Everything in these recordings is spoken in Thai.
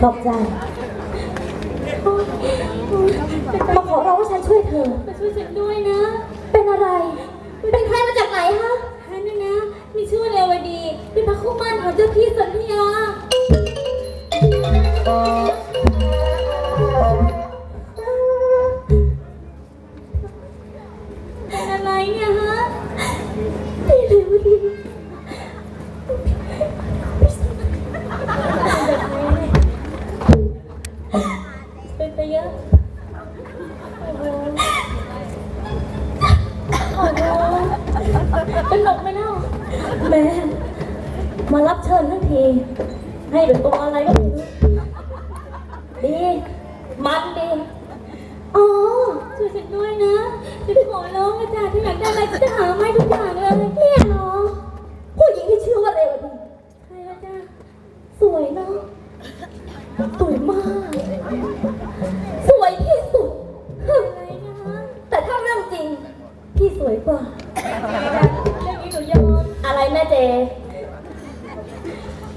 ขอบใจมาขอร้องว่าฉันช่วยเธอ มาช่วยฉันด้วยนะ เป็นอะไร เป็นใครมาจากไหนฮะฉันนะนะ มีชื่อว่าเรวดี เป็นพระคู่มั่นของเจ้าพี่สนธยาเป็นอะไรเนี่ยฮะพี่เลวดี นไปเยอะโอ้โหโอ้โหเป็นหนกไหมเล่าแม่มารับเชิญทั้งที ให้เป็นตัวอะไรก็ไม่รู้ดี มันดีอ๋อช่วยฉันด้วยนะฉันขอร้องอาจารย์ที่อยากได้อะไรฉันจะหามาให้ทุกอย่างเลยเนี่ยเหรอผู้หญิงที่ชื่อว่าเรวดีใครละจ้าสวยเนาะสวยมาก พี่สวยกว่า เรื่องนี้หนูยอมอะไรแม่เจ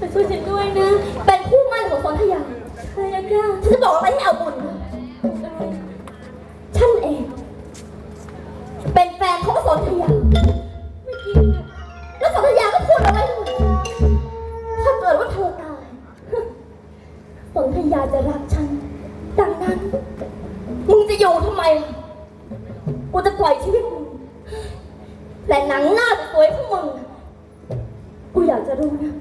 มาช่วยฉันด้วยนะ เป็นคู่มั่นของสนธยาใครละจ้าฉันจะบอกอะไรให้เอาบุญฉันเอง เป็นแฟนของสนธยา ไม่จริงอะแล้วสนธยาก็พูดเอาไว้ด้วยถ้าเกิดว่าเธอตายสนธยาจะรักฉัน ดังนั้น มึงจะอยู่ทำไม กูจะปล่อยชีวิตมึง และหนังหน้าสวยขอกมึงกูอยากจะรู้นะ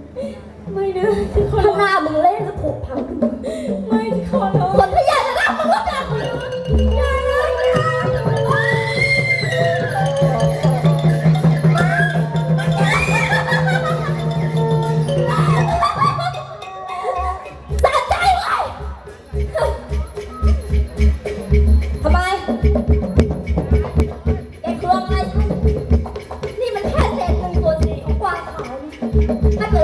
ไม่นะที่ขอถ้หน้ามึงเล่นจะผุพังขึ้นมาไม่ที่ขอร้องคนพยานจะรักมึงรู้จักเลย ถ้าเกิด